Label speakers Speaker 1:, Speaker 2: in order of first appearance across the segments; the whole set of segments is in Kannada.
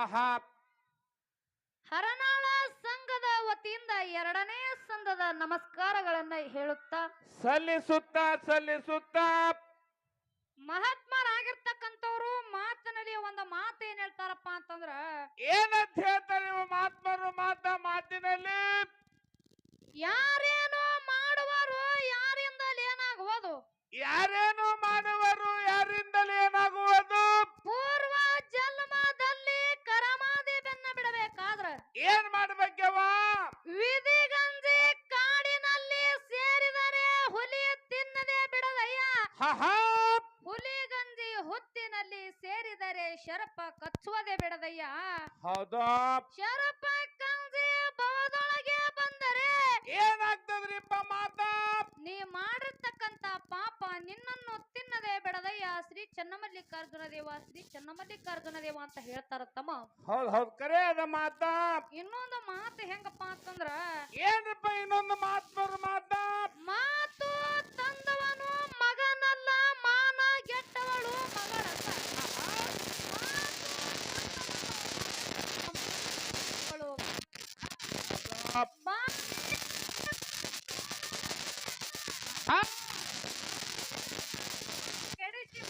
Speaker 1: ಆಹಾ
Speaker 2: ಹರನಾಳ ಸಂಘದ ವತಿಯಿಂದ ಎರಡನೇ ಸಂಘದ ನಮಸ್ಕಾರಗಳನ್ನ ಹೇಳುತ್ತಾ
Speaker 1: ಸಲ್ಲಿಸುತ್ತ ಸಲ್ಲಿಸುತ್ತ.
Speaker 2: ಮಹಾತ್ಮರಾಗಿರ್ತಕ್ಕಂಥವ್ರು ಮಾತಿನಲ್ಲಿ ಒಂದು ಮಾತು ಏನ್ ಹೇಳ್ತಾರಪ್ಪ ಅಂತಂದ್ರ
Speaker 1: ಏನಂತ ಹೇಳ್ತಾರೆ ನೀವು ಮಹಾತ್ಮರು ಮಾತ ಮಾತಿನಲ್ಲಿ?
Speaker 2: ಯಾರೇನೋ ಮಾಡುವರು ಯಾರಿಂದ ಏನಾಗುವುದು?
Speaker 1: ಯಾರೇನು
Speaker 2: ಹುಲಿಗಂಜಿ ಹುತ್ತಿನಲ್ಲಿ ಸೇರಿದರೆ ಶರಪ ಕಚ್ಚುವುದೇ ಬಿಡದಯ್ಯ.
Speaker 1: ಹೌದಾ?
Speaker 2: ಶರಪ ಕಂಜಿ ಭವದೊಳಗೆ ಬಂದರೆ
Speaker 1: ಏನಾಗ್ತದ್ರಿಪ್ಪ ಮಾತ?
Speaker 2: ನೀ ಮಾಡಿರ್ತಕ್ಕಂತ ಪಾಪ ನಿನ್ನನ್ನು ತಿನ್ನದೆ ಬಿಡದಯ್ಯ. ಶ್ರೀ ಚನ್ನಮಲ್ಲಿಕಾರ್ಜುನ ದೇವ ಶ್ರೀ ಚನ್ನಮಲ್ಲಿಕಾರ್ಜುನ ದೇವ ಅಂತ ಹೇಳ್ತಾರ ತಮ್ಮ.
Speaker 1: ಹೌದ್ ಹೌದ್ ಕರೆ ಅದ ಮಾತ.
Speaker 2: ಇನ್ನೊಂದು ಮಾತು ಹೆಂಗಪ್ಪ ಅಂತಂದ್ರ
Speaker 1: ಏನಪ್ಪ ಇನ್ನೊಂದು ಮಾತು ಮಾತಾ?
Speaker 2: ಮಾತು ತಂದವನು ಮಗನಲ್ಲ ಮಾನ ಗೆಟ್ಟವಳು ಮಗಳಲ್ಲ ಮಾತು ಬಾ-
Speaker 1: ಹಾ?
Speaker 2: ಕೆಡಿಸಿ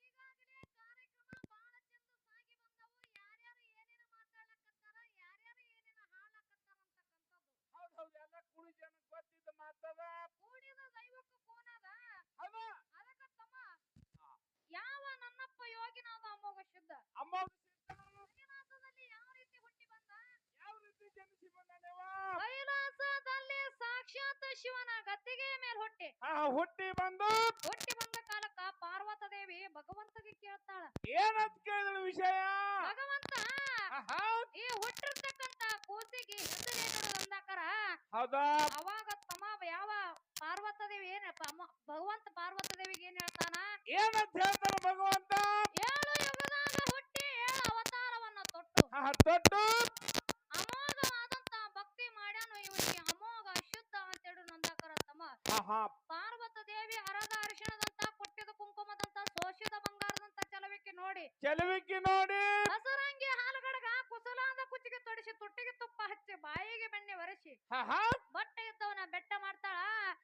Speaker 2: ಈಗಾಗಲೇ ಕಾರ್ಯಕ್ರಮ ಬಹಳ ಚಂದ ಸಾಗಿ ಬಂದವು ಯಾರ್ಯಾರು ಏನೇನು ಮಾತಾಡ್ಲಕತ್ತಾರ ಯಾರ್ಯಾರು ಏನೇನು ಹಾಡ್ಲಕತ್ತಾರ ಅಂತಕ್ಕಂಥದ್ದು
Speaker 1: ಹೌದ್ ಹೌದ್ ಎಲ್ಲ ಕುಡಿ ಜನಕ್ಕೆ ಗೊತ್ತಿದ್ದ ಮಾತದ
Speaker 2: ಕೂಡಿದ ದೈವಕ್ಕೂ ಕೋನದ
Speaker 1: ಹೌದಾ
Speaker 2: ಅದಕ್ಕ ತಮ್ಮ ಯಾವ ನನ್ನಪ್ಪ ಯೋಗಿನಾದ ಅಮೋಘ ಶುದ್ಧ
Speaker 1: ಅಮ್ಮ
Speaker 2: ಕೈಲಾಸದಲ್ಲಿ ಯಾವ ರೀತಿ ಹುಟ್ಟಿ ಬಂದ
Speaker 1: ಯಾವ ರೀತಿ ಜನಿಸಿ ಬಂದಾನೆವ
Speaker 2: ಕೈಲಾಸದಲ್ಲಿ ಸಾಕ್ಷಾತ್ ಶಿವನ ಗದ್ದಿಗೆ ಮೇಲೆ ಹೊಟ್ಟೆ.
Speaker 1: ಆ ಹುಟ್ಟಿ ಬಂದು.
Speaker 2: ಹುಟ್ಟಿ ಬಂದ ಕಾಲಕ್ಕ ಪಾರ್ವತ ದೇವಿ ಭಗವಂತಗೆ ಕೇಳ್ತಾಳ.
Speaker 1: ಏನಂತ ಕೇಳಿದ್ರು ವಿಷಯ?
Speaker 2: ಭಗವಂತ!
Speaker 1: ಆಹಾ,
Speaker 2: ಈ ಹುಟ್ಟಿರ್ತಕ್ಕಂತ ಕೂಸಿಗೆ ಹೆಸರೇನು ಅಂದಾಕರ?
Speaker 1: ಹೌದಾ?
Speaker 2: ಅವಾಗ ತಮ್ಮ ಯಾವ ಪಾರ್ವತ ದೇವಿ ಏನ್ ಭಗವಂತ ಪಾರ್ವತ ದೇವಿಗೆ ಏನ್ ಹೇಳ್ತಾನ?
Speaker 1: ಏನಂತ ಹೇಳ್ತಾರ ಭಗವಂತ?
Speaker 2: ಏಳು ಯುಗದಾಗ ಹುಟ್ಟಿ ಏಳು ಅವತಾರವನ್ನ ತೊಟ್ಟು. ನೋಡಿ
Speaker 1: ಚೆಲುವಿಕೆ ನೋಡಿ.
Speaker 2: ಹಸರಂಗಿ ಹಾಲುಗಡಗ ಕುಸಲಾದ ಕುಚ್ಚಿಗೆ ತೊಡಿಸಿ ತುಟ್ಟಿಗೆ ತುಪ್ಪ ಹಚ್ಚಿ ಬಾಯಿಗೆ ಬೆಣ್ಣೆ ಒರೆಸಿ.
Speaker 1: ಆಹಾ,
Speaker 2: ಬಟ್ಟೆ ಇದ್ದವನ ಬೆಟ್ಟ ಮಾಡ್ತಾಳ.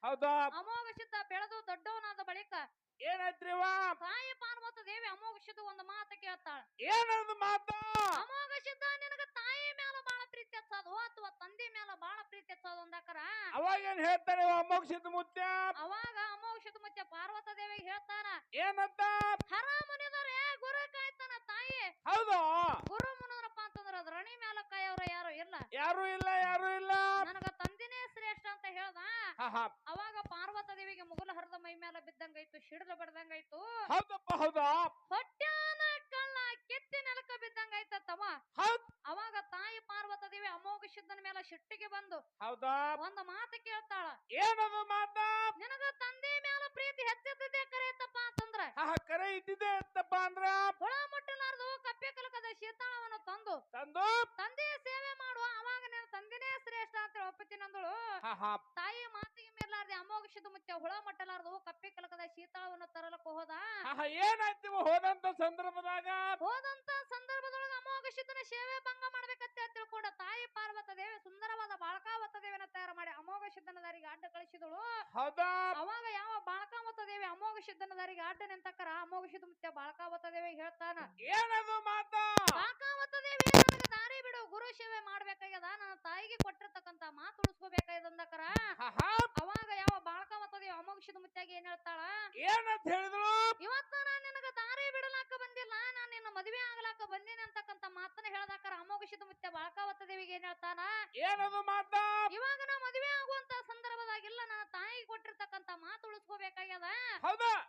Speaker 1: ಹೌದಾ?
Speaker 2: ಅಮೋಘ ಸಿದ್ಧ ಬೆಳೆದು ದೊಡ್ಡವನಾದ ಬಳಿಕ
Speaker 1: ಏನೈತ್ರಿವ
Speaker 2: ತಾಯಿ ಪಾರ್ವತ ದೇವಿ ಅಮೋಘ ಸಿದ್ಧ ಒಂದು ಮಾತು ಕೇಳ್ತಾಳ.
Speaker 1: ಏನದು ಮಾತು?
Speaker 2: ಅಮೋಘ ಸಿದ್ಧ ನಿನಗ ತಾಯಿ ಮ್ಯಾಲ ಬಾಳ ಪ್ರೀತಿ ಹಚ್ಚೋದು ಅಥವಾ ತಂದೆ ಮೇಲೆ ಬಾಳ ಪ್ರೀತಿ ಹಚ್ಚೋದು ಅಂದಾಕರ?
Speaker 1: ಅವಾಗ ಏನ್ ಹೇಳ್ತಾರೆ ಅಮೋಕ್ಷದ ಮುತ್ಯ?
Speaker 2: ಅವಾಗ ಅಮೋಘ ಸಿದ್ಧ ಮತ್ತೆ ಪಾರ್ವತ ದೇವಿಗೆ ಹೇಳ್ತಾನ
Speaker 1: ಏನಂತ
Speaker 2: ಹರ ಮುನಿದರೆ ಗುರು ಕಾಯ್ತಾನ ತಾಯಿ
Speaker 1: ಹೌದು
Speaker 2: ಗುರು ಮುನಿದ್ರಪ್ಪ ಅಂತಂದ್ರ ಅದ್ ರಣಿ ಮ್ಯಾಲ ಕಾಯವ್ರ ಯಾರು ಇಲ್ಲ
Speaker 1: ಯಾರು ಇಲ್ಲ ಯಾರು ಇಲ್ಲ.
Speaker 2: ನನಗ ತಂದಿನೇ ಶ್ರೇಷ್ಠ ಅಂತ ಹೇಳ್ದ. ಅವಾಗ ಪಾರ್ವತ ದೇವಿಗೆ ಮುಗುಲ ಹರಿದ ಮೈ ಮೇಲೆ ಬಿದ್ದಂಗಾಯ್ತು ಸಿಡಿದು ಬಡ್ದಂಗಾಯ್ತು.
Speaker 1: ಹೌದಪ್ಪ ಹೌದಾ?
Speaker 2: ಹೊಟ್ಯಾನ ಕಳ್ಳ ಕೆತ್ತಿ ನೆಲಕ ಬಿದ್ದಂಗಾಯ್ತ ತವ
Speaker 1: ಹೌದ್.
Speaker 2: ಅವಾಗ ತಾಯಿ ಪಾರ್ವತ ದೇವಿ ಅಮೋಘ ಸಿದ್ಧನ ಮೇಲೆ ಶಿಟ್ಟಿಗೆ ಬಂದು
Speaker 1: ಹೌದಾ?
Speaker 2: ಒಂದು ಮಾತು ಕೇಳ್ತಾಳ.
Speaker 1: ಏನದು ಮಾತ?
Speaker 2: ನಿನಗ ತಂದೆ ಮೇಲೆ ಪ್ರೀತಿ ಹೆಚ್ಚಿದ್ದೆ ಕರೆಯತ್ತಪ್ಪ ಅಂತಂದ್ರ?
Speaker 1: ಆಹಾ ಕರೆ ಇದ್ದಿದೆ ಅಂತಪ್ಪ ಅಂದ್ರ?
Speaker 2: ಹುಳ ಮುಟ್ಟಲಾರ್ದು ಕಪ್ಪೆ ಕಲಕದ ಶೀತಾಳವನ್ನು ತಂದು
Speaker 1: ತಂದು?
Speaker 2: ತಂದೆ ಸೇವೆ ಮಾಡುವ ಅವಾಗ ನಿನ್ನ ತಂದೆನೇ ಶ್ರೇಷ್ಠ ಅಂತ ಒಪ್ಪತ್ತಿನಂದಳು
Speaker 1: ಆಹಾ,
Speaker 2: ತಾಯಿ ಮಾತಿಗೆ ಮೀರ್ಲಾರ್ದೆ ಅಮೋಘ ಸಿದ್ಧ ಮುತ್ಯ ಹುಳ ಮಟ್ಟಲಾರ್ದು ಕಪ್ಪೆ ಕಲಕದ ಶೀತಾಳವನ್ನು ತರಲಕ್ಕೆ ಹೋದ?
Speaker 1: ಏನಾಯ್ತು ಹೋದಂತ ಸಂದರ್ಭದಾಗ?
Speaker 2: ಹೋದಂತ ಸಂದರ್ಭದೊಳಗ ಅಮೋಘ ಸಿದ್ಧನ ಸೇವೆ ಭಂಗ ಮಾಡ್ಬೇಕಂತ ತಿಳ್ಕೊಂಡ ತಾಯಿ ಪಾರ್ವತ ದೇವಿ ಸುಂದರವಾದ ಬಾಳಕಾವತ ದೇವಿನ ತಯಾರು ಮಾಡಿ ಅಮೋಘ ಸಿದ್ಧನ ದಾರಿಗೆ ಅಡ್ಡ ಕಳಿಸಿದಳು.
Speaker 1: ಹೌದಾ?
Speaker 2: ಅವಾಗ ಯಾವ ಬಾಳಕಾವತ ದೇವಿ ಅಮೋಘ ಸಿದ್ಧನ ದಾರಿಗೆ ಅಡ್ಡ ನಿಂತಕ್ಕರ ಅಮೋಘ ಸಿದ್ಧ ಮುತ್ಯ ಬಾಳಕಾವತ ದೇವಿ ಹೇಳ್ತಾನ.
Speaker 1: ಏನದು ಮಾತಾ?
Speaker 2: ಬಾಳಕಾವತ ದೇವಿ ನನಗೆ ಬಿಡು ಗುರು ಸೇವೆ ಮಾಡ್ಬೇಕಾಗ್ಯದ ನನ್ನ ತಾಯಿಗೆ ಕೊಟ್ಟಿರ್ತಕ್ಕಂತ ಮಾತು ಉಳಿಸ್ಕೋಬೇಕಾಗ್ಯದ ಅಂದಕರ ಅವಾಗ ಯಾವ ಬಾಳ್ಕ ಮತ್ತದ ಅಮೋಕ್ಷದ ಮುತ್ತಾಗಿ ಮುತ್ಯಾಗ ಏನ್ ಹೇಳ್ತಾಳ?
Speaker 1: ಏನಂತ ಹೇಳಿದ್ರು?
Speaker 2: ಇವತ್ತ ನಾನ್ ನಿನಗ ದಾರಿ ಬಿಡಲಾಕ ಬಂದಿಲ್ಲ ನಾನ್ ನಿನ್ನ ಮದುವೆ ಆಗ್ಲಾಕ ಬಂದೀನಿ ಅಂತಕ್ಕಂತ ಮಾತನ್ನ ಹೇಳ್ದಾಕರ ಅಮೋಘ ಮುತ್ತೆ ಮುತ್ಯ ಬಾಳಕಾವತ ದೇವಿಗೆ ಏನ್ ಹೇಳ್ತಾನ?
Speaker 1: ಏನದು ಮಾತ?
Speaker 2: ಇವಾಗ ನಾ ಮದುವೆ ಆಗುವಂತ ಸಂದರ್ಭದಾಗಿಲ್ಲ ನನ್ನ ತಾಯಿಗೆ ಕೊಟ್ಟಿರ್ತಕ್ಕಂತ ಮಾತು ಉಳಿಸ್ಕೋಬೇಕಾಗ್ಯದ?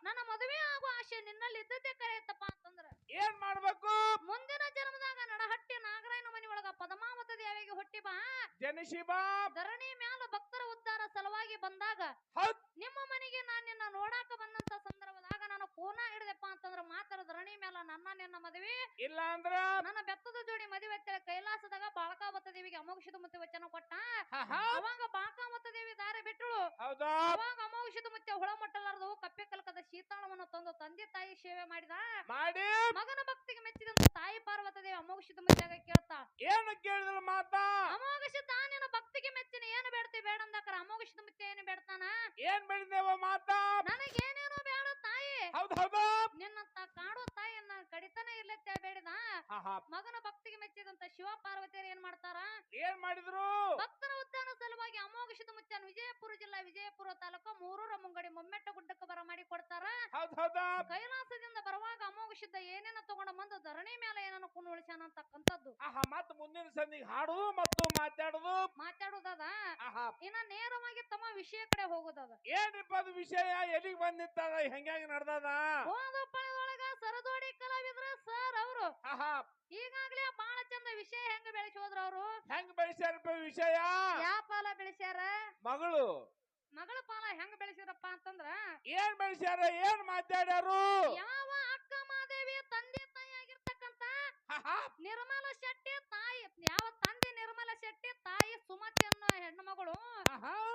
Speaker 2: ನನ್ನ ಮದುವೆ ಆಗುವ ಆಶೆ ನಿನ್ನಲ್ಲಿ ಇದ್ದದ್ದೇ ಅಂತಂದ್ರ
Speaker 1: ಏನ್ ಮಾಡ್ಬೇಕು?
Speaker 2: ಮುಂದಿನ ಜನ್ಮದಾಗ ನಡಹಟ್ಟಿ ನಾಗರಾಯನ ಮನಿ ಒಳಗ ಪದ್ಮಾವತ ದೇವಿಗೆ ಹುಟ್ಟಿ ಬಾ.
Speaker 1: ಜನಿಸಿ ಬಾ.
Speaker 2: ಧರಣಿ ಮ್ಯಾಲ ಭಕ್ತರ ಉದ್ಧಾರ ಸಲುವಾಗಿ ಬಂದಾಗ
Speaker 1: ಹೌದ್.
Speaker 2: ನಿಮ್ಮ ಮನೆಗೆ ನಾನ್ ನಿನ್ನ ನೋಡಾಕ ಬಂದಂತ ಸಂದರ್ಭದಾಗ ನಾನು ಪೂನ ಹಿಡಿದೆಪ್ಪ ಅಂತಂದ್ರ ಮಾತ್ರ ಧರಣಿ ಮ್ಯಾಲ ನನ್ನ ನಿನ್ನ ಮದುವೆ.
Speaker 1: ಇಲ್ಲ ಅಂದ್ರ?
Speaker 2: ನನ್ನ ಬೆತ್ತದ ಜೋಡಿ ಮದುವೆ ಕೈಲಾಸದಾಗ ಬಾಳಕಾವತ ದೇವಿಗೆ ಅಮೋಕ್ಷದ ಮುತ್ತೆ ವಚನ ಕೊಟ್ಟ. ಅವಾಗ ಬಾಳಕಾವತ ದೇವಿ ಬಿಟ್ಟಳು.
Speaker 1: ಹೌದಾ?
Speaker 2: ಅವಾಗ ಮತ್ತೆ ಹುಳ ಮಟ್ಟಲಾರದು ಕಪ್ಪೆ ಕಲಕದ ಶೀತಾಳವನ್ನು ತಂದು ತಂದೆ ತಾಯಿ ಸೇವೆ ಮಾಡಿದ.
Speaker 1: ಮಾಡಿ?
Speaker 2: ಮಗನ ಭಕ್ತಿಗೆ ಮೆಚ್ಚಿದಂತ ತಾಯಿ ಪಾರ್ವತ ದೇವಿ ಮತ್ತೆ ಮುತ್ಯಾಗ ಕೇಳ್ತಾ
Speaker 1: ಏನು ಕೇಳಿದ್ರು ಮಾತಾ?
Speaker 2: ಅಮೋಘಿಷದ ತಾನೇನು ಭಕ್ತಿಗೆ ಮೆಚ್ಚಿನ ಏನು ಬೇಡ್ತಿ ಬೇಡ ಅಂದಕ್ರ ಅಮೋಘಿಷದ ಮುತ್ತೆ ಏನು ಬೇಡ್ತಾನ?
Speaker 1: ಏನ್ ಬೆಳೆದೇವ ಮಾತಾ?
Speaker 2: ಏನೇನೋ ಬೇಡ ತಾಯಿ.
Speaker 1: ಹೌದು ಹೌದು?
Speaker 2: ನಿನ್ನಂತ ಕಾಡು ತಾಯಿಯನ್ನ ಕಡಿತನ ಇರ್ಲತ್ತೆ ಬೇಡಿದ. ಮಗನ ಭಕ್ತಿಗೆ ಮೆಚ್ಚಿದಂತ ಶಿವ ಪಾರ್ವತಿಯರು ಏನ್ ಮಾಡ್ತಾರ?
Speaker 1: ಏನ್ ಮಾಡಿದ್ರು?
Speaker 2: ಭಕ್ತನ ಉದ್ಯಾನ ಸಲುವಾಗಿ ಮುತ್ಯಾನ ವಿಜಯಪುರ ಜಿಲ್ಲಾ ವಿಜಯಪುರ ತಾಲೂಕು ಮೂರೂರ ಮುಂಗಡಿ ಮೊಮ್ಮೆಟ್ಟ ಗುಡ್ಡಕ್ಕೆ ಬರ ಮಾಡಿ ಕೊಡ್ತಾರ
Speaker 1: ಹೌದ್ ಹೌದಾ
Speaker 2: ಕೈಲಾಸದಿಂದ ಬರುವಾಗ ಅಮೋಘಿಷದ ಏನೇನ ತಗೊಂಡ ಬಂದು ಧರಣಿ ಮೇಲೆ ಏನನ್ನ ಕುಣ್ಣುಳಿಸ್ಯಾನ ಅಂತಕ್ಕಂಥದ್ದು.
Speaker 1: ಆಹಾ ಮತ್ ಮುಂದಿನ ಸಂದಿಗೆ ಹಾಡು ಮತ್ತು ಮಾತಾಡುದು?
Speaker 2: ಮಾತಾಡುದದ?
Speaker 1: ಆಹಾ.
Speaker 2: ಇನ್ನ ನೇರವಾಗಿ ತಮ್ಮ ವಿಷಯ ಕಡೆ ಹೋಗೋದದ.
Speaker 1: ಏನ್ರಿಪ್ಪ ಅದು ವಿಷಯ? ಎಲ್ಲಿಗೆ ಬಂದಿತ್ತದ ಹೆಂಗಾಗಿ ನಡ್ದದ?
Speaker 2: ಹೋದ ಪಳದೊಳಗ ಸರದೋಡಿ ಕಲಾವಿದ್ರ ಸರ್ ಅವರು.
Speaker 1: ಆಹಾ.
Speaker 2: ಈಗಾಗ್ಲೇ ಬಹಳ ಚಂದ ವಿಷಯ ಹೆಂಗ ಬೆಳೆಸಿ ಹೋದ್ರ ಅವರು?
Speaker 1: ಹೆಂಗ್ ಬೆಳೆಸ್ಯಾರಪ್ಪ ವಿಷಯ?
Speaker 2: ಯಾವ ಪಾಲ ಬೆಳೆಸ್ಯಾರ?
Speaker 1: ಮಗಳು.
Speaker 2: ಮಗಳ ಪಾಲ ಹೆಂಗ್ ಬೆಳೆಸಿರಪ್ಪ ಅಂತಂದ್ರ
Speaker 1: ಏನ್ ಬೆಳೆಸ್ಯಾರ ಏನ್ ಮಾತಾಡ್ಯಾರು?
Speaker 2: ಯಾವ ಅಕ್ಕ ಮಾದೇವಿ ತಂದೆ ತಾಯಿ ಆಗಿರ್ತಕ್ಕಂತ
Speaker 1: ಆಹಾ
Speaker 2: ನಿರ್ಮಲ ಶೆಟ್ಟಿ ತಾಯಿ ಯಾವ ತಂದೆ ನಿರ್ಮಲ ಶೆಟ್ಟಿ ತಾಯಿ ಸುಮತಿ ಅನ್ನೋ ಹೆಣ್ಣು ಮಗಳು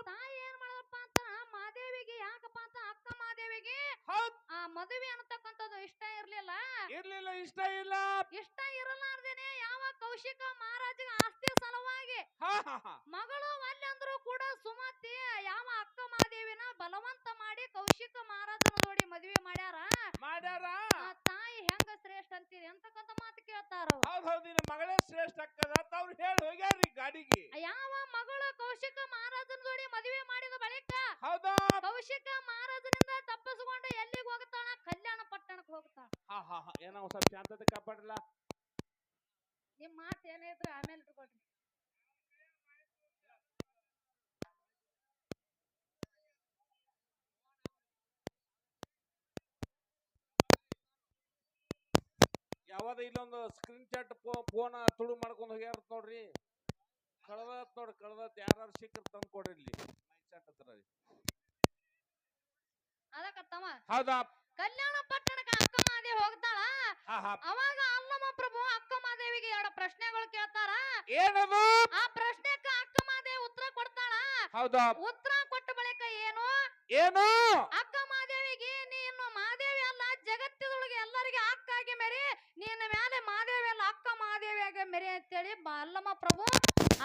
Speaker 2: ತಾಯಿ ಏನ್ ಮಾಡಪ್ಪ ಅಂತ ಮಾದೇವಿಗೆ ಯಾಕಪ್ಪ ಅಂತ ಅಕ್ಕ ಮಾದೇವಿಗೆ
Speaker 1: ಹೌದ್
Speaker 2: ಆ ಮದುವೆ ಅನ್ನತಕ್ಕಂಥದ್ದು ಇಷ್ಟ ಇರ್ಲಿಲ್ಲ.
Speaker 1: ಇರ್ಲಿಲ್ಲ ಇಷ್ಟ ಇಲ್ಲ.
Speaker 2: ಇಷ್ಟ ಇರಲಾರ್ದೇನೆ ಯಾವ ಕೌಶಿಕ ಮಹಾರಾಜಿಗೆ ಆಸ್ತಿ ಸಲುವಾಗಿ.
Speaker 1: ಹಾ ಹಾ ಹಾ.
Speaker 2: ಮಗಳು ಅಲ್ಲಂದ್ರು ಕೂಡ ಸುಮತಿ ಯಾವ ಅಕ್ಕ ಮಹಾದೇವಿನ ಬಲವಂತ ಮಾಡಿ ಕೌಶಿಕ ಮಹಾರಾಜನ ನೋಡಿ ಮದುವೆ ಮಾಡ್ಯಾರ?
Speaker 1: ಮಾಡ್ಯಾರ.
Speaker 2: ಆ ತಾಯಿ ಹೆಂಗ ಶ್ರೇಷ್ಠ ಅಂತೀರಿ ಅಂತಕ್ಕಂಥ ಮಾತು ಕೇಳ್ತಾರ ಅವ್ರು.
Speaker 1: ಹೌದ್ ಹೌದ್ ನಿನ್ನ ಮಗಳೇ ಶ್ರೇಷ್ಠ ಅಕ್ಕದ ಅಂತ ಅವ್ರು ಹೇಳಿ ಹೋಗ್ಯಾರ್ರಿ ಗಾಡಿಗೆ
Speaker 2: ಯಾವ ಮಗಳು ಕೌಶಿಕ ಮಹಾರಾಜನ ಜೋಡಿ ಮದುವೆ ಮಾಡಿದ ಬಳಿಕ
Speaker 1: ಹೌದಾ
Speaker 2: ಕೌಶಿಕ ಮಹಾರಾಜನಿಂದ ತಪ್ಪಿಸಿಕೊಂಡು ಎಲ್ಲಿಗೆ ಹೋಗ್ತಾಳ ಕಲ್ಯಾಣ ಪಟ್ಟಣಕ್ಕೆ ಹೋಗ್ತಾಳ
Speaker 1: ಹಾ ಒಂದ್ ಸ್ವಲ್ಪ ಶಾಂತತೆ ಕಾಪಾಡಲ್ಲ
Speaker 2: ನಿಮ್ ಮಾತು ಏನೇ ಇದ್ರು ಆಮೇಲೆ ಇಟ್ಕೊಳ್ರಿ
Speaker 1: ಯಾವಾಗ ಇಲ್ಲೊಂದು ಸ್ಕ್ರೀನ್ ಶಾಟ್ ಫೋನ್ ತುಳು ಮಾಡ್ಕೊಂಡು ಹೋಗ್ಯಾರ ನೋಡ್ರಿ. ಕಳ್ದತ್ ನೋಡ್ರಿ ಕಳ್ದತ್. ಯಾರು ಸಿಕ್ಕರ್ ತಂದ್ಕೊಡ್ರಿ ಕೊಡ್ರಿ ಇಲ್ಲಿ. ಶಾಟ್ ಹತ್ರ.
Speaker 2: ಅದಕ್ಕತ್ತವ
Speaker 1: ಹೌದಾ?
Speaker 2: ಕಲ್ಯಾಣ ಪಟ್ಟಣಕ್ಕೆ ಅಕ್ಕ ಮಾದೇವಿ ಹೋಗ್ತಾಳ? ಅವಾಗ ಅಲ್ಲಮ್ಮ ಪ್ರಭು ಅಕ್ಕ ಮಹಾದೇವಿಗೆ ಎರಡು ಪ್ರಶ್ನೆಗಳು ಕೇಳ್ತಾರ?
Speaker 1: ಏನದು?
Speaker 2: ಆ ಪ್ರಶ್ನೆಕ್ಕ ಅಕ್ಕ ಮಹಾದೇವಿ ಉತ್ತರ ಕೊಡ್ತಾಳ?
Speaker 1: ಹೌದಾ?
Speaker 2: ಉತ್ತರ ಕೊಟ್ಟ ಬಳಿಕ ಏನು?
Speaker 1: ಏನು?
Speaker 2: ಅಕ್ಕ ಮಾದೇವಿಗೆ ನೀನು ಮಾದೇವಿ ಅಲ್ಲ ಜಗತ್ತಿನೊಳಗೆ ಎಲ್ಲರಿಗೆ ಅಕ್ಕಾಗಿ ಮೇರಿ ನಿನ್ನ ಮೇಲೆ ಮಾದೇವಿ ಅಲ್ಲ ಅಕ್ಕ ಮಾದೇವಿಯಾಗಿ ಮೆರಿ ಅಂತೇಳಿ ಅಲ್ಲಮ್ಮ ಪ್ರಭು.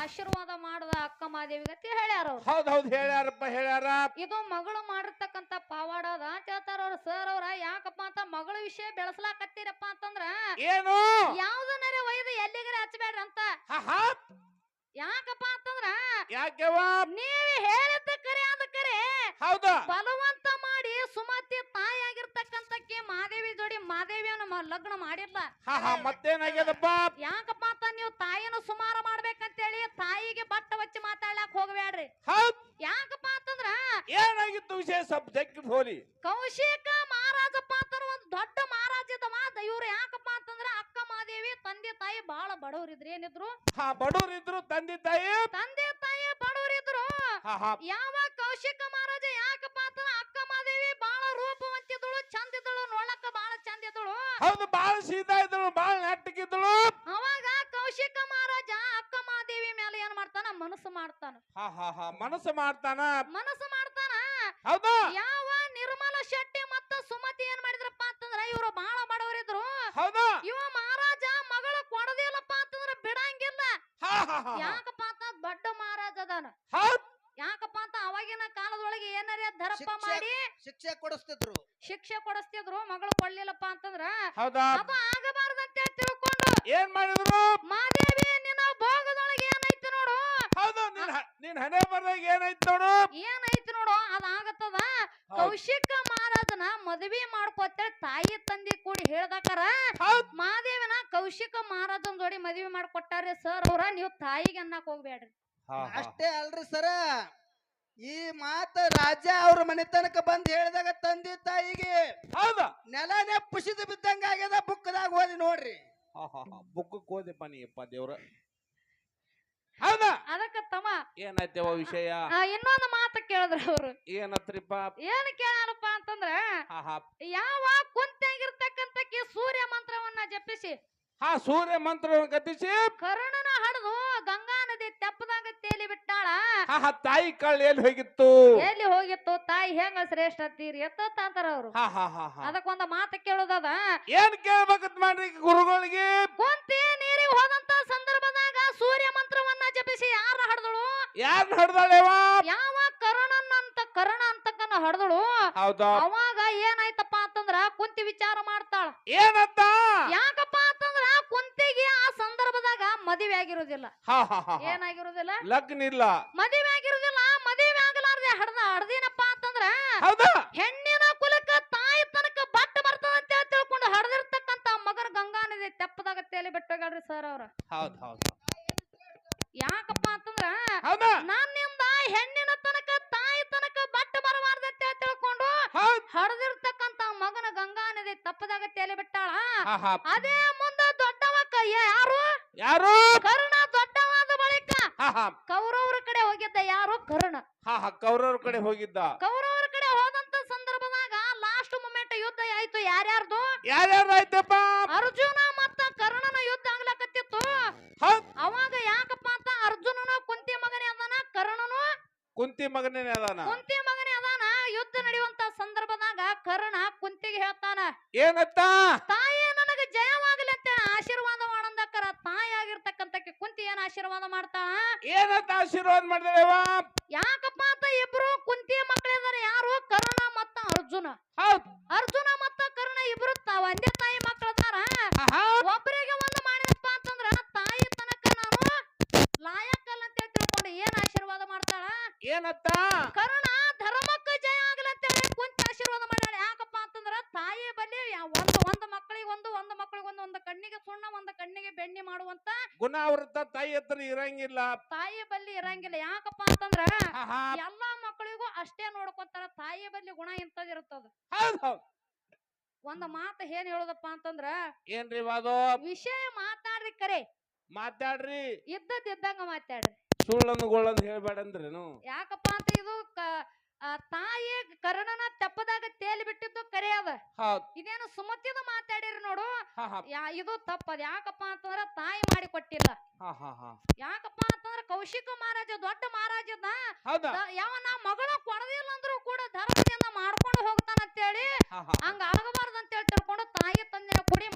Speaker 2: ಆಶೀರ್ವಾದ ಮಾಡದ ಅಕ್ಕ ಮಾದೇವಿಗತಿ ಹೇಳ್ಯಾರ ಅವ್ರು.
Speaker 1: ಹೌದ್ ಹೌದ್ ಹೇಳ್ಯಾರಪ್ಪ ಹೇಳ್ಯಾರ.
Speaker 2: ಇದು ಮಗಳು ಮಾಡಿರ್ತಕ್ಕಂತ ಪವಾಡ ಅದ ಅಂತ ಹೇಳ್ತಾರ ಅವ್ರ. ಸರ್ ಅವ್ರ ಯಾಕಪ್ಪ ಅಂತ ಮಗಳ ವಿಷಯ ಬೆಳೆಸಲಾಕತ್ತೀರಪ್ಪ ಅಂತಂದ್ರ
Speaker 1: ಏನು?
Speaker 2: ಯಾವ್ದನ್ನ ಒಯ್ದು ಎಲ್ಲಿಗರೆ ಹಚ್ಚಬೇಡ್ರಿ ಅಂತ. ಯಾಕಪ್ಪ ಅಂತಂದ್ರ
Speaker 1: ಯಾಕೆವ
Speaker 2: ನೀವ್ ಹೇಳಿದ್ದ ಕರೆ ಅದ ಕರೆ
Speaker 1: ಹೌದು.
Speaker 2: ಬಲವಂತ ಮಾಡಿ ಸುಮತಿ ತಾಯಿ ಆಗಿರ್ತಕ್ಕಂತಕ್ಕೆ ಮಾದೇವಿ ಜೋಡಿ ಮಾದೇವಿಯನ್ನು ಲಗ್ನ ಮಾಡಿರ್ಲ
Speaker 1: ಮತ್ತೇನಾಗ್ಯದಪ್ಪ?
Speaker 2: ಯಾಕಪ್ಪ ಅಂತ ನೀವು ತಾಯಿನ ಸುಮಾರು ಮಾಡ್ಬೇಕಂತೇಳಿ ತಾಯಿಗೆ ಬಟ್ಟ ವಚ್ಚಿ ಮಾತಾಡ್ಲಾಕ್ ಹೋಗ್ಬೇಡ್ರಿ
Speaker 1: ಹೌದ್.
Speaker 2: ಯಾಕಪ್ಪ ಅಂತಂದ್ರ
Speaker 1: ಏನಾಗಿತ್ತು ವಿಷಯ ಸ್ವಲ್ಪ ಹೋಲಿ?
Speaker 2: ಕೌಶಿಕ ಮಹಾರಾಜಪ್ಪ ಅಂತಂದ್ರ ಒಂದ್ ದೊಡ್ಡ ಮಹಾರಾಜ ಇದ್ದವ. ಇವ್ರು ಯಾಕಪ್ಪ ಅಂತಂದ್ರ ಅಕ್ಕ ಮಾದೇವಿ ತಂದೆ ತಾಯಿ ಬಹಳ ಬಡವರಿದ್ರು ಏನಿದ್ರು?
Speaker 1: ಹಾ ಬಡವರಿದ್ರು ತಂದೆ ತಾಯಿ.
Speaker 2: ತಂದೆ ತಾಯಿ ಬಡವರಿದ್ರು
Speaker 1: ಹಾ ಹಾ.
Speaker 2: ಯಾವ ಕೌಶಿಕ ಮಹಾರಾಜ ಯಾಕಪ್ಪ ಅಂತಂದ್ರ ಅಕ್ಕ ಮಾದೇವಿ ಬಹಳ ರೂಪವಂತಿದ್ದಳು ಚಂದಿದ್ದಳು ನೋಡಕ್ಕ ಬಹಳ ಚಂದಿದ್ದಳು.
Speaker 1: ಹೌದು ಬಹಳ ಸೀತಾ ಇದ್ದಳು ಬಹಳ ನೆಟ್ಟಗಿದ್ದಳು
Speaker 2: ಅವಾಗ ಕೌಶಿಕ ಮಹಾರಾಜ ಅಕ್ಕ ಮಾದೇವಿ ಮೇಲೆ ಏನ್ ಮಾಡ್ತಾನ ಮನಸ್ಸು ಮಾಡ್ತಾನ.
Speaker 1: ಹಾ ಹಾ ಹಾ. ಮನಸ್ಸು ಮಾಡ್ತಾನ?
Speaker 2: ಮನಸ್ಸು ಮಾಡ್ತಾನ?
Speaker 1: ಹೌದಾ?
Speaker 2: ಯಾವ ನಿರ್ಮಲ ಶೆಟ್ಟಿ ಮತ್ತ ಸುಮತಿ ಏನ್ ಮಾಡಿದ್ರಪ್ಪ ಅಂತಂದ್ರ ಇವ್ರು ಬಹಳ ಬಡವರಿದ್ರು.
Speaker 1: ಹೌದಾ?
Speaker 2: ಇವ ಮಹಾರಾಜ ಮಗಳ ಕೊಡದಿಲ್ಲಪ್ಪ ಅಂತಂದ್ರ ಬಿಡಂಗಿಲ್ಲ.
Speaker 1: ಹಾ ಹಾ ಹಾ
Speaker 2: ಯಾಕಪ್ಪ ಅಂತ ದೊಡ್ಡ ಮಹಾರಾಜ ಅದಾನ.
Speaker 1: ಹೌದ್?
Speaker 2: ಯಾಕಪ್ಪ ಅಂತ ಅವಾಗಿನ ಕಾಲದೊಳಗೆ ಏನಾರ ದರಪ್ಪ
Speaker 3: ಶಿಕ್ಷೆ-
Speaker 2: ಮಾಡಿ
Speaker 3: ಶಿಕ್ಷೆ ಕೊಡಿಸ್ತಿದ್ರು.
Speaker 2: ಶಿಕ್ಷೆ ಕೊಡಿಸ್ತಿದ್ರು ಮಗಳು ಕೊಡ್ಲಿಲ್ಲಪ್ಪ ಅಂತಂದ್ರ.
Speaker 1: ಹೌದಾ?
Speaker 2: ಅದು ಆಗಬಾರ್ದಂತ ತಿಳ್ಕೊಂಡು.
Speaker 1: ಏನ್ ಮಾಡಿದ್ರು
Speaker 2: ನಿನ್ನ ಭೋಗದೊಳಗೆ ಏನೈತಿ ನೋಡು
Speaker 1: ಹೌದು ನಿನ್ ಹಣೆ ಬರ್ದಾಗ ಏನಾಯ್ತು ನೋಡು?
Speaker 2: ಏನೈತಿ ನೋಡು ಅದಾಗತ್ತದ. ಕೌಶಿಕ ಮಹಾರಾಜನ ಮದುವೆ ಮಾಡ್ಕೊತೇಳಿ ತಾಯಿ ತಂದೆ ಕೂಡಿ ಹೇಳ್ದಾಕಾರ
Speaker 1: ಹೌದ್.
Speaker 2: ಮಾದೇವಿನ ಕೌಶಿಕ ಮಹಾರಾಜನ ಜೋಡಿ ಮದುವೆ ಮಾಡ್ಕೊಟ್ಟಾರ ಸರ್ ಅವ್ರ ನೀವು ತಾಯಿಗೆ ಅನ್ನಕ್ ಹೋಗ್ಬೇಡ್ರಿ.
Speaker 3: ಅಷ್ಟೇ ಅಲ್ರಿ ಸರ. ಈ ಮಾತ ರಾಜ ಅವ್ರ ಮನೆತನಕ ಬಂದ್ ಹೇಳಿದಾಗ ತಂದೆ ತಾಯಿಗೆ
Speaker 1: ಹೌದಾ.
Speaker 3: ನೆಲನೇ ಪುಸಿದು ಬಿದ್ದಂಗ ಆಗ್ಯದ ಬುಕ್ದಾಗ ಓದಿ ನೋಡ್ರಿ.
Speaker 1: ಬುಕ್ ಹಾ ಹಾ. ಬುಕ್ಕಕ್ಕೆ ಹೋದೆಪ್ಪ ನೀಯಪ್ಪ ದೇವ್ರ. ಹೌದಾ.
Speaker 2: ಅದಕ್ಕ ತಮ್ಮ.
Speaker 1: ಏನಾಯ್ತವ ವಿಷಯ?
Speaker 2: ಆ, ಇನ್ನೊಂದು ಮಾತು ಕೇಳಿದ್ರ ಅವ್ರು.
Speaker 1: ಏನತ್ರಿಪ್ಪ
Speaker 2: ಏನ್ ಕೇಳಪ್ಪ ಅಂತಂದ್ರ ಯಾವ ಕುಂತಾಗಿರ್ತಕ್ಕಂತಕ್ಕೆ ಸೂರ್ಯ ಮಂತ್ರವನ್ನ ಜಪಿಸಿ?
Speaker 1: ಹಾ ಸೂರ್ಯ ಮಂತ್ರ ಗತಿಸಿ?
Speaker 2: ಕರ್ಣನ ಹಡದು ಗಂಗಾ ನದಿ ತೆಪ್ಪದಾಗ ತೇಲಿ ಬಿಟ್ಟಾಳ.
Speaker 1: ಹಾ ತಾಯಿ ಕಳ್ಳ ಎಲ್ಲಿ ಹೋಗಿತ್ತು?
Speaker 2: ಎಲ್ಲಿ ಹೋಗಿತ್ತು? ತಾಯಿ ಹೆಂಗ ಶ್ರೇಷ್ಠ ತೀರಿ? ಎತ್ತ ಅಂತಾರ ಅವ್ರು. ಅದಕ್ಕೊಂದ ಮಾತು ಕೇಳೋದದ.
Speaker 1: ಏನ್ ಕೇಳ್ಬೇಕಂತ ಮಾಡ್ರಿ ಗುರುಗಳಿಗೆ?
Speaker 2: ಕುಂತಿ ಜಪಿಸಿ ಯಾರ ಹಡದಳು?
Speaker 1: ಯಾರ್ ಹಡ್ದಾಳೆವ?
Speaker 2: ಯಾವ ಕರ್ಣನ್ ಅಂತ ಕರಣ ಅಂತಕ್ಕನ ಹಡ್ದಳು?
Speaker 1: ಹೌದಾ?
Speaker 2: ಅವಾಗ ಏನಾಯ್ತಪ್ಪ ಅಂತಂದ್ರ ಕುಂತಿ ವಿಚಾರ ಮಾಡ್ತಾಳ.
Speaker 1: ಏನಂತ?
Speaker 2: ಯಾಕಪ್ಪ ಅಂತಂದ್ರ ಕುಂತಿಗೆ ಆ ಸಂದರ್ಭದಾಗ ಮದುವೆ ಆಗಿರೋದಿಲ್ಲ. ಏನಾಗಿರೋದಿಲ್ಲ?
Speaker 1: ಲಗ್ನ ಇಲ್ಲ
Speaker 2: ಮದುವೆ ಆಗಿರುದಿಲ್ಲ. ಮದುವೆ ಆಗಲಾರ್ದೆ ಹಡ್ದ ಹಡ್ದಿನಪ್ಪ ಅಂತಂದ್ರ
Speaker 1: ಹೌದಾ?
Speaker 2: ಹೆಣ್ಣಿನ ಕುಲಕ್ಕ ತಾಯಿ ತನಕ ಬಟ್ಟ ಬರ್ತದಂತ ತಿಳ್ಕೊಂಡು ಹಡ್ದಿರ್ತಕ್ಕಂತ ಮಗನ ಗಂಗಾ ನದಿ ತೆಪ್ಪದಾಗ ತೇಲಿ ಬಿಟ್ಟೋಗ್ಯಾಳ್ರಿ ಸರ್ ಅವ್ರ.
Speaker 1: ಹೌದ್ ಹೌದ್.
Speaker 2: ಯಾಕಪ್ಪ ಅಂತಂದ್ರ ನನ್ನಿಂದ ಹೆಣ್ಣಿನ ತನಕ ತಾಯಿ ತನಕ ಬಟ್ಟ ಬರಬಾರ್ದು ಅಂತ ಹೇಳಿ ತಿಳ್ಕೊಂಡು
Speaker 1: ಹೌದ್.
Speaker 2: ಹಡ್ದಿರ್ತಕ್ಕಂತ ಮಗನ ಗಂಗಾ ನದಿ ತಪ್ಪದಾಗ ತೇಲಿ ಬಿಟ್ಟಾಳ. ಅದೇ ಮುಂದ ದೊಡ್ಡವ ಕ- ಯಾರು?
Speaker 1: ಯಾರು?
Speaker 2: ಕರುಣ ದೊಡ್ಡವಾದ ಬಳಿಕ ಕೌರವರ ಕಡೆ ಹೋಗಿದ್ದ ಯಾರು? ಕರುಣ.
Speaker 1: ಕೌರವ್ರ ಕಡೆ ಹೋಗಿದ್ದ.
Speaker 2: ಕೌರವರ ಕಡೆ ಹೋದಂತ ಸಂದರ್ಭದಾಗ ಲಾಸ್ಟ್ ಮೂಮೆಂಟ್ ಯುದ್ಧ ಆಯ್ತು. ಯಾರ್ಯಾರ್ದು?
Speaker 1: ಯಾರ್ಯಾರು
Speaker 2: ಕುಂತಿ ಮಗನೇ ಅದಾನ?
Speaker 1: ಕುಂತಿ ಮಗನೇ ಅದಾನ.
Speaker 2: ಯುದ್ಧ ನಡೆಯುವಂತ ಸಂದರ್ಭದಾಗ ಕರ್ಣ ಕುಂತಿಗೆ ಹೇಳ್ತಾನ
Speaker 1: ಏನತ್ತ?
Speaker 2: ತಾಯಿ ನನಗೆ ಜಯವಾಗಲಿ ಅಂತ ಆಶೀರ್ವಾದ ಮಾಡಂದಕ್ಕರ ತಾಯಿ ಆಗಿರ್ತಕ್ಕಂತ ಕುಂತಿ ಏನ್ ಆಶೀರ್ವಾದ ಮಾಡ್ತಾಳ?
Speaker 1: ಏನತ್ತ ಆಶೀರ್ವಾದ ಮಾಡಿದೇವ
Speaker 2: ಯಾಕಪ್ಪ ಅಂತ ಇಬ್ರು ಕುಂತಿ ಮಕ್ಕಳಿದಾರೆ ಯಾರು? ಕರ್ಣ ಮತ್ತ ಅರ್ಜುನ.
Speaker 1: ಹೌದು.
Speaker 2: ಅರ್ಜುನ ಮತ್ತ ಕರ್ಣ ಇಬ್ರು ತಾವ ಒಂದೇ ತಾಯಿ ಮಕ್ಕಳದಾರ
Speaker 1: ಹಾ ಹಾ
Speaker 2: ಒಬ್ಬರಿಗೆ ಒಂದು ಮಾಡಿದಪ್ಪ ಅಂತಂದ್ರ ತಾಯಿ ತನಕ ನಾನು ಲಾಯಕ್ಕಲ್ಲ ಅಂತ ಹೇಳಿ ತಿಳ್ಕೊಂಡು ಏನ್ ಆಶೀರ್ವಾದ ಮಾಡ್ತಾಳ
Speaker 1: ಏನತ್ತ
Speaker 2: ಕರ್ಣ ಧರ್ಮಕ್ಕ ಜಯ ಆಗಲಿ ಅಂತ ಹೇಳಿ ಕುಂತ ಆಶೀರ್ವಾದ ಮಾಡ್ಯಾಳ ಯಾಕಪ್ಪ ಅಂತಂದ್ರ ತಾಯಿ ಬಲ್ಲಿ ಯಾ- ಒಂದು ಒಂದು ಮಕ್ಕಳಿಗೆ ಒಂದು ಒಂದು ಮಕ್ಕಳಿಗೆ ಒಂದು ಒಂದು ಕಣ್ಣಿಗೆ ಸುಣ್ಣ ಒಂದ ಕಣ್ಣಿಗೆ ಬೆಣ್ಣೆ ಮಾಡುವಂತ
Speaker 1: ಗುಣಾವೃತ ತಾಯಿ ಹತ್ರ ಇರಂಗಿಲ್ಲ.
Speaker 2: ತಾಯಿ ಬಲ್ಲಿ ಇರಂಗಿಲ್ಲ. ಯಾಕಪ್ಪ ಅಂತಂದ್ರ ಎಲ್ಲಾ ಮಕ್ಕಳಿಗೂ ಅಷ್ಟೇ ನೋಡ್ಕೊತಾರ. ತಾಯಿ ಬಲ್ಲಿ ಗುಣ ಇಂಥದಿರುತ್ತದ
Speaker 1: ಹೌದ್ ಹೌದ್.
Speaker 2: ಒಂದ್ ಮಾತು ಏನ್ ಹೇಳೋದಪ್ಪ ಅಂತಂದ್ರ
Speaker 1: ಏನ್ರಿ ವಾದು?
Speaker 2: ವಿಷಯ ಮಾತಾಡ್ರಿ ಕರೆ.
Speaker 1: ಮಾತಾಡ್ರಿ.
Speaker 2: ಇದ್ದದ್ ಇದ್ದಂಗ ಮಾತಾಡ್ರಿ.
Speaker 1: ಸುಳ್ಳನ್ನು ಗೋಳನ್ನು ಹೇಳ್ಬೇಡಂದ್ರೇನು?
Speaker 2: ಯಾಕಪ್ಪ ಅಂತ ಇದು ಕ- ಆ ತಾಯಿ ಕರ್ಣನ ತೆಪ್ಪದಾಗ ತೇಲಿ ಬಿಟ್ಟಿದ್ದು ಕರೆ ಅದ
Speaker 1: ಹೌದ್.
Speaker 2: ಇದೇನು ಸುಮತಿದ ಮಾತಾಡಿರಿ ನೋಡು.
Speaker 1: ಹಾ ಹಾ.
Speaker 2: ಯಾ ಇದು ತಪ್ಪದ ಯಾಕಪ್ಪ ಅಂತಂದ್ರ ತಾಯಿ ಮಾಡಿ ಕೊಟ್ಟಿಲ್ಲ.
Speaker 1: ಹಾ ಹಾ ಹಾ.
Speaker 2: ಯಾಕಪ್ಪ ಅಂತಂದ್ರ ಕೌಶಿಕ ಮಹಾರಾಜ ದೊಡ್ಡ ಮಹಾರಾಜದ.
Speaker 1: ಹೌದಾ?
Speaker 2: ಯಾವ ನಾ ಮಗಳ ಕೊಡದಿಲ್ಲ ಅಂದ್ರೂ ಕೂಡ ಧರ್ಮದಿಂದ ಮಾಡ್ಕೊಂಡು ಹೋಗ್ತಾನ ಅಂತೇಳಿ
Speaker 1: ಹಾ ಹಾ.
Speaker 2: ಹಂಗ ಆಗಬಾರ್ದು ಅಂತ ಹೇಳಿ ತಿಳ್ಕೊಂಡು ತಾಯಿ ತಂದೆ ಕೂಡಿ